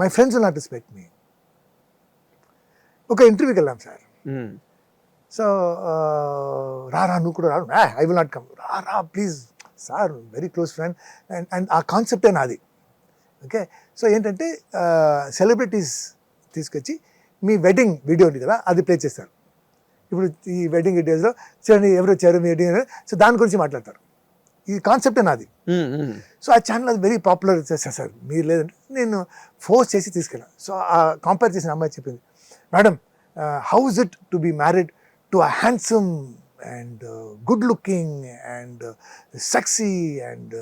My friends not respect me ఒక ఇంటర్వ్యూకి వెళ్ళాం సార్ సో రారా నువ్వు కూడా రా ఐ విల్ నాట్ కమ్ రారా please sir very close friend and and ఆ కాన్సెప్టే నాది ఓకే సో ఏంటంటే సెలబ్రిటీస్ uh, తీసుకొచ్చి మీ వెడ్డింగ్ వీడియో ఉంది కదా అది ప్లే చేస్తారు ఇప్పుడు ఈ వెడ్డింగ్ వీడియోస్లో చూడండి ఎవరు వచ్చారు మీ వెడ్డింగ్ సో దాని గురించి మాట్లాడతారు ఈ కాన్సెప్టే నాది సో ఆ ఛానల్ అది వెరీ పాపులర్ చేశాను సార్ మీరు లేదంటే నేను ఫోర్స్ చేసి తీసుకెళ్ళాను సో ఆ కంపేర్ చేసిన అమ్మాయి చెప్పింది madam how is it to be married to a handsome and good looking and sexy and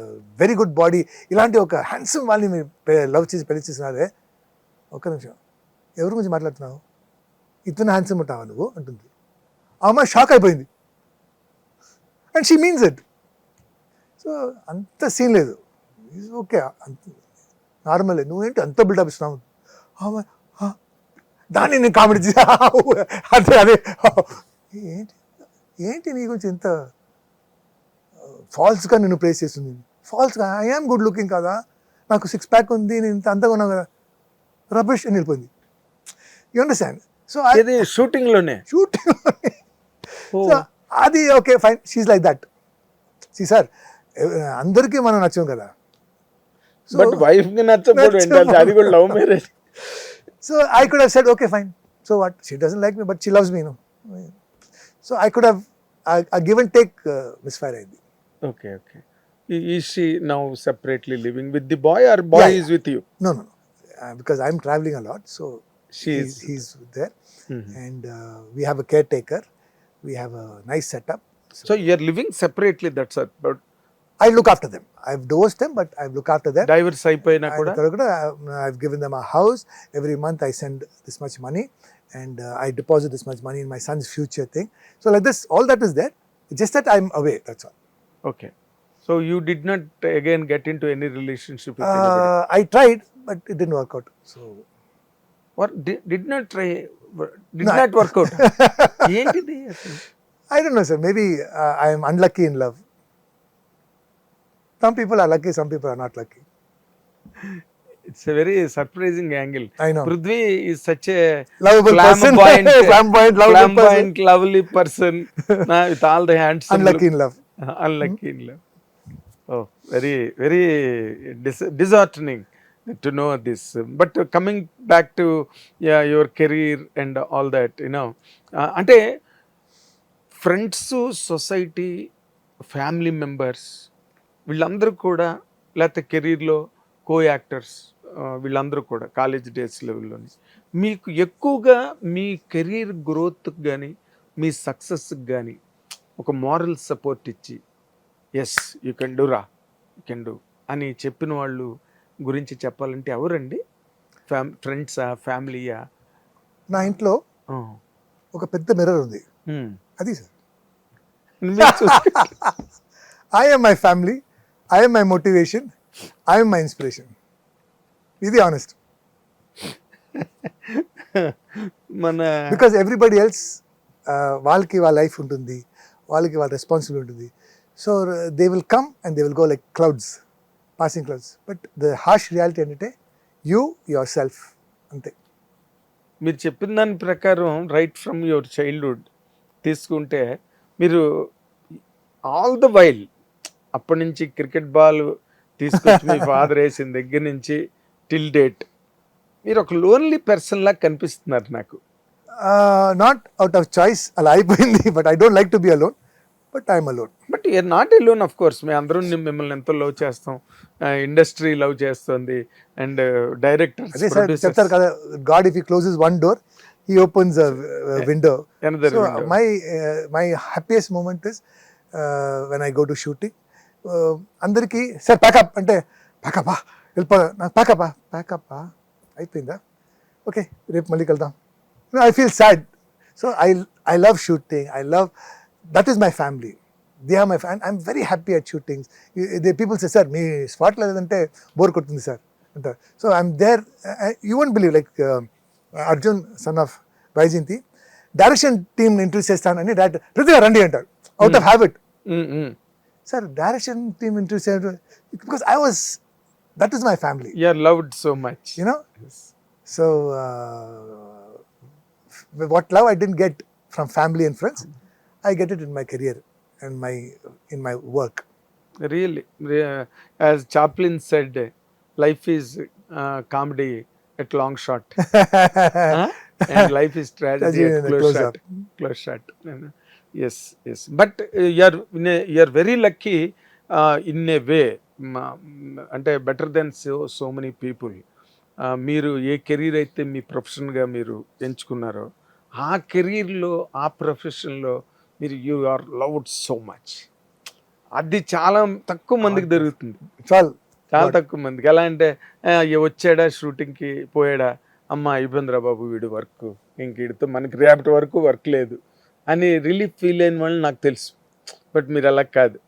very good body ఇలాంటి ఒక హ్యాండ్సమ్ వాళ్ళని మీరు లవ్ చేసి పెళ్లి చేసినారే ఒక్క నిమిషం ఎవరి గురించి మాట్లాడుతున్నావు ఇతను హ్యాండ్సమ్ ఉంటావా నువ్వు అంటుంది ఆ అమ్మాయి షాక్ అయిపోయింది and she means it so అంత సీన్ లేదు ఓకే అంత నార్మల్ నువ్వేంటి అంత బిల్డప్ ఇస్తున్నావు దాన్ని నేను కామెడీ అదే అదే ఏంటి ఏంటి నీ గురించి ఇంత ఫాల్స్గా నేను ప్లేస్ చేస్తుంది ఫాల్స్గా ఐఎమ్ గుడ్ లుకింగ్ కదా నాకు సిక్స్ ప్యాక్ ఉంది నేను ఇంత అంతగా ఉన్నాను కదా రబిష్ నిలిపోయింది వెళ్ళిపోయింది యూ అండర్స్టాండ్ సో అది షూటింగ్లోనే షూటింగ్ అది okay fine she like that see sir అందరికీ మనం నచ్చం కదా బట్ వైఫ్ కి నచ్చకూడదు అది కూడా love marriage so I could have said okay fine so what she doesn't like me but she loves me no so I could have a give and take misfire అయింది okay okay is she now separately living with the boy or boy is with you no no because I'm travelling a lot so she is he's there and we have a caretaker we have a nice setup so you are living separately that's but i look after them i've divorced them but i look after them divorce అయిపోయినా And కూడా ఇక్కడ కూడా, uh, I've given them a house. Every month I send this much money and uh, I deposit this much money in my son's future thing. So like this, all that is there. It's just that I'm away. That's all. Okay so you did not again get in to any relationship Uh, I tried, but it didn't work out. So did not try did No. Not work out ఏంటిది అసలు I don't know, sir. Maybe uh, I am unlucky in love. Some people are lucky, some people are not lucky. It's a very surprising angle. I know. Prithvi is such a lovable flamboyant, person. flamboyant, lovely person with all the handsome. Unlucky look. In love. Unlucky in love. Oh, very disheartening to know this. But coming back to your career and all that, you know, uh, ante friends, society, family members, వీళ్ళందరూ కూడా లేకపోతే కెరీర్లో co actors వీళ్ళందరూ కూడా college days లెవెల్లోని మీకు ఎక్కువగా మీ career గ్రోత్కి కానీ మీ సక్సెస్కి కానీ ఒక మారల్ సపోర్ట్ ఇచ్చి ఎస్ యూ కెన్ డూ రా యూ కెన్ డూ అని చెప్పిన వాళ్ళు గురించి చెప్పాలంటే ఎవరండి ఫ్యామ్ ఫ్రెండ్సా ఫ్యామిలీయా నా ఇంట్లో ఒక పెద్ద మిర్రర్ ఉంది అది sir I my family I'm my motivation I'm my inspiration ఇది ఆనెస్ట్ మన బికాస్ ఎవ్రీబడి ఎల్స్ వాళ్ళకి వాళ్ళ లైఫ్ ఉంటుంది వాళ్ళకి వాళ్ళ రెస్పాన్సిబుల్ ఉంటుంది so they will come and they will go like clouds passing clouds but the harsh reality ఏంటంటే you yourself అంతే మీరు చెప్పిన దాని ప్రకారం రైట్ ఫ్రమ్ యువర్ చైల్డ్హుడ్ తీసుకుంటే మీరు ఆల్ ద వైల్ అప్పటి నుంచి క్రికెట్ బాల్ తీసుకొచ్చి మీ ఫాదర్ వేసిన దగ్గర నుంచి టిల్ డేట్ మీరు ఒక లోన్లీ పర్సన్ లా కనిపిస్తున్నారు నాకు నాట్ అవుట్ ఆఫ్ చాయిస్ అలా అయిపోయింది but I don't like to be alone but I'm alone but you're not alone of course మేము అందరం మిమ్మల్ని ఎంతో లవ్ చేస్తాం ఇండస్ట్రీ లవ్ చేస్తుంది అండ్ డైరెక్టర్ అదే సార్ చెప్తారు కదా God if he closes one door he opens window my my happiest moment is when I go to shooting అందరికీ సార్ ప్యాకప్ అంటే ప్యాకప్పా వెళ్ళిపోదా ప్యాకప్పా ప్యాకప్పా అయిపోయిందా ఓకే రేపు మళ్ళీ వెళ్దాం I feel sad so I I love shooting I love that is my family they are my fan I'm very happy at shootings they peoples sir మీ స్పాట్లో లేదంటే bore కొడుతుంది సార్ అంటారు so I'm there you won't believe like Arjun son of Vyjayanthi direction టీమ్ని introduce చేస్తానని director ప్రతిగా రండి అంటారు out of habit Sir, direction team interview. Because I was, that is my family. You're loved so much. You know? Yes. So, uh, what love I didn't get from family and friends, I get it in my career and my in my work. Really, uh, as Chaplin said, life is uh, comedy at long shot, huh? and life is tragedy at close, close shot. Close shot. Uh, yes yes but you're in a you're very lucky in a way అంటే better then so so many people మీరు ఏ career అయితే మీ ప్రొఫెషన్గా మీరు ఎంచుకున్నారో ఆ కెరీర్లో ఆ ప్రొఫెషన్లో మీరు you are loved so much అది చాలా తక్కువ మందికి దొరుకుతుంది చాలు చాలా తక్కువ మందికి ఎలా అంటే వచ్చాడా షూటింగ్కి పోయాడా అమ్మ అయిపోయిందిరా బాబు వీడు వర్క్ ఇంక వీడితో మనకి రేపటి వరకు వర్క్ లేదు అని రిలీఫ్ ఫీల్ అయిన వాళ్ళు నాకు తెలుసు బట్ మీరు అలా కాదు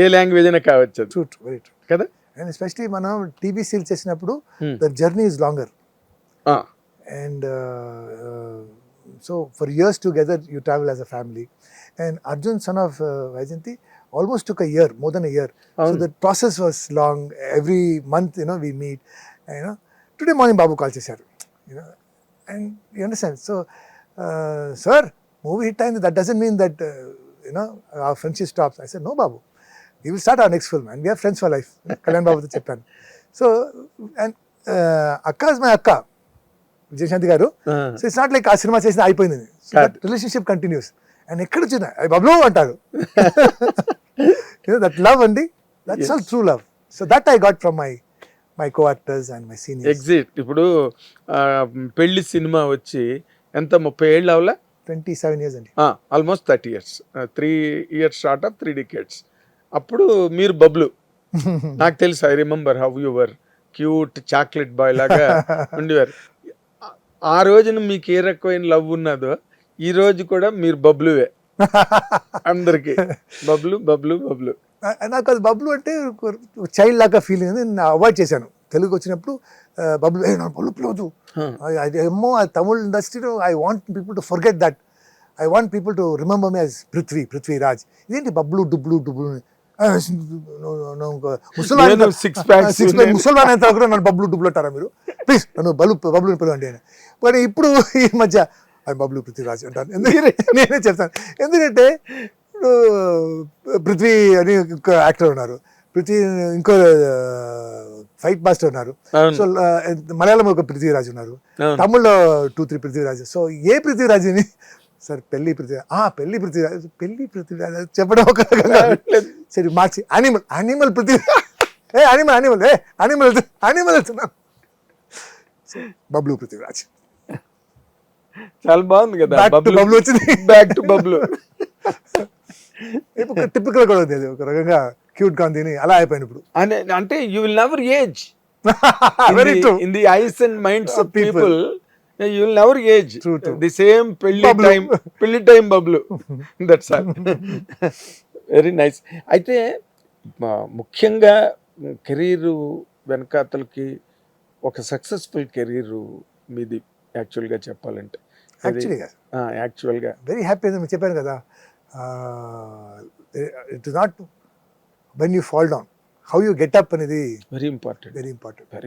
ఏ లాంగ్వేజ్ అయినా కావచ్చు ట్రూ వెరీ ట్రూ కదా అండ్ ఎస్పెషలీ మనం టీవీ సీల్ చేసినప్పుడు hmm. The journey is longer and so for years together you travel as a family and Arjun son of Vyjayanthi almost took a year more than a year so that process was long every month you know we meet you know today morning Babu call చేశారు you know and you understand so sir movie hit అయింది that doesn't mean that you know ఆ friendship stops I sir no Babu you will start or next film and we're friends for life Kalyan బాబుతో చెప్పాను so and అక్క is my అక్క Vijayashanti garu so it's not like ఆ సినిమా చేసిన అయిపోయింది relationship continues and ఎక్కడ వచ్చిన అది బబ్లు అంటారు దట్ లవ్ అండి that's all true love so that I got from my my co actors and my senior exit ఇప్పుడు uh, పెళ్లి సినిమా వచ్చి ఎంత ముప్పై ఏళ్ళు అవలా ట్వంటీ సెవెన్ ఇయర్స్ అండి almost thirty years three years short of three decades అప్పుడు మీరు బబ్లు నాకు తెలుసు I remember how your cute chocolate boy లాగా ఉండేవారు ఆ రోజున మీకు ఏ రకమైన లవ్ ఉన్నదో ఈ రోజు కూడా మీరు బబ్లువే అందరికి బబ్లు బబ్లు బబ్లు నాకు అది బబ్లు అంటే చైల్డ్ లాగా ఫీలింగ్ నేను అవాయిడ్ చేశాను తెలుగు వచ్చినప్పుడు బబుల్ బొల్లు ప్లోజు ఏమో తమిళ్ ఇండస్ట్రీలో I want people to forget that I want people to remember me as Prithvi Raj ఇదేంటి బబ్బులు డుబ్బులు డుబ్బులు ముసల్మాన్ ముసల్మాన్ అయితే కూడా నన్ను బబ్లు డుబ్బులు అంటారా మీరు ప్లీజ్ నన్ను బలు బబ్లు పిలవండి అని కానీ ఇప్పుడు ఈ మధ్య ఆయన బబ్లు పృథ్వీరాజ్ అంటాను ఎందుకంటే నేనే చెప్తాను ఎందుకంటే ఇప్పుడు పృథ్వీ అని యాక్టర్ ఉన్నారు పృథ్వీ ఇంకో ఫైట్ మాస్టర్ ఉన్నారు సో మలయాళం ఒక పృథ్వీరాజ్ ఉన్నారు తమిళ్లో టూ త్రీ పృథ్వీరాజ్ సో ఏ పృథ్వీరాజ్ని సార్ పెళ్లి పృథ్వీరాజ్ ఆ పెళ్లి పృథ్వీరాజ్ పెళ్లి పృథ్వీరాజ్ చెప్పడం ఒక సరే మార్చి అనిమల్ అనిమల్ పృథ్వీరాజ్ ఏ అనిమల్ అనిమల్ ఏ అనిమల్ అనిమల్ వెళ్తున్నాను బబ్లు పృథ్వీరాజ్ చాలా బాగుంది కదా బబ్లు వచ్చింది బ్యాక్ టు బబ్లు టిపికల్ కూడా ఉంది ఒక రకంగా క్యూట్ గాంధీని అలా అయిపోయింది ఇప్పుడు అంటే అంటే you will never age very true in the eyes and minds of people you will never age the same పెళ్లి టైం పెళ్లి time Bablu that's all very nice అయితే ముఖ్యంగా కెరీర్ వెనకాతలకి ఒక సక్సెస్ఫుల్ కెరీర్ మీది యాక్చువల్గా చెప్పాలంటే యాక్చువల్గా యాక్చువల్గా వెరీ హ్యాపీ చెప్పాను కదా it not when you fall down how you get up అనేది వెరీ ఇంపార్టెంట్ వెరీ ఇంపార్టెంట్